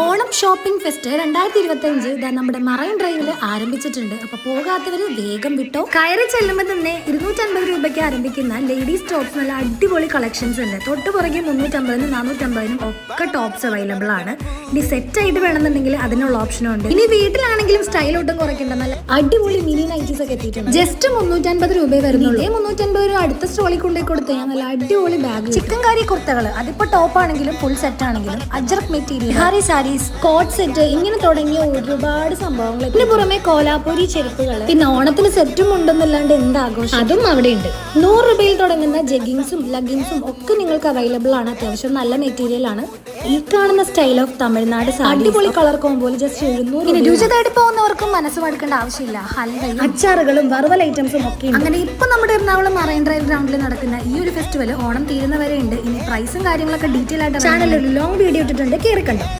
Onam shopping fest രണ്ടായിരത്തി ഇരുപത്തി അഞ്ച് നമ്മുടെ മറൈൻ ഡ്രൈവിൽ ആരംഭിച്ചിട്ടുണ്ട്. അപ്പൊ പോകാത്തവര് വേഗം വിട്ടോ. കയറി ചെല്ലുമ്പോൾ തന്നെ ഇരുന്നൂറ്റമ്പത് രൂപയ്ക്ക് ആരംഭിക്കുന്ന ലേഡീസ് ടോപ്സ് നല്ല അടിപൊളി കളക്ഷൻസ് ഉണ്ട്. തൊട്ട് പുറകെ മുന്നൂറ്റമ്പതിനും നാനൂറ്റമ്പതിനും ഒക്കെ ടോപ്സ് അവൈലബിൾ ആണ്. ഇനി സെറ്റ് ആയിട്ട് വേണമെന്നുണ്ടെങ്കിൽ അതിനുള്ള ഓപ്ഷനും ഉണ്ട്. ഇനി വീട്ടിലാണെങ്കിലും സ്റ്റൈൽ ഒട്ടും കുറയ്ക്കേണ്ട. നല്ല അടിപൊളി മിനി നൈറ്റീസ് ഒക്കെ എത്തിയിട്ടുണ്ട്. ജസ്റ്റ് മുന്നൂറ്റമ്പത് രൂപ വരുന്നുള്ളൂ. ഇതേ മുന്നൂറ്റമ്പത് രൂപ അടുത്ത സ്റ്റോളിൽ കൊണ്ടുപോയി കൊടുത്ത് ഞാൻ നല്ല അടിപൊളി ബാഗ് ചിക്കൻ കാരി കുർത്തകൾ അതിപ്പോ ടോപ്പ് ആണെങ്കിലും ഫുൾ സെറ്റ് ആണെങ്കിലും അജർക്ക് മെറ്റീരിയൽ ഹാരി സാരീസ് കോട്ട് സെറ്റ് ഇങ്ങനെ തുടങ്ങിയ ഒരുപാട് സംഭവങ്ങൾ ഇതിന് പുറമെ കോലാപൂരി ചെരുപ്പുകൾ പിന്നെ ഓണത്തിന് സെറ്റും ഉണ്ടെന്നല്ലാണ്ട് എന്താഘോഷം അതും അവിടെ ഉണ്ട് നൂറ് രൂപയിൽ തുടങ്ങുന്ന ജഗിങ്സും ലഗിങ്സും ഒക്കെ നിങ്ങൾക്ക് അവൈലബിൾ ആണ്. അത്യാവശ്യം നല്ല മെറ്റീരിയൽ ആണ്. ഈ കാണുന്ന സ്റ്റൈൽ ഓഫ് തമിഴ്നാട് അടിപൊളി കളർ കോമ്പോയിൽ ജസ്റ്റ് എഴുന്നൂറ് പിന്നെ രുചി തേടി പോകുന്നവർക്കും മനസ്സ് മടുക്കേണ്ട ആവശ്യമില്ല. ഹൽവയും അച്ചാറുകളും വറുവൽ ഐറ്റംസും ഒക്കെ അങ്ങനെ ഇപ്പൊ നമ്മുടെ എറണാകുളം മറൈൻ ഡ്രൈവ് ഗ്രൗണ്ടിൽ നടക്കുന്ന ഈ ഒരു ഫെസ്റ്റിവൽ ഓണം തീരുന്നവരെ ഉണ്ട്. ഇനി പ്രൈസും കാര്യങ്ങളൊക്കെ ഡീറ്റെയിൽ ആയിട്ട് ചാനലിൽ ഒരു ലോങ് വീഡിയോ ഇട്ടിട്ടുണ്ട്. കയറി കണ്ടോ?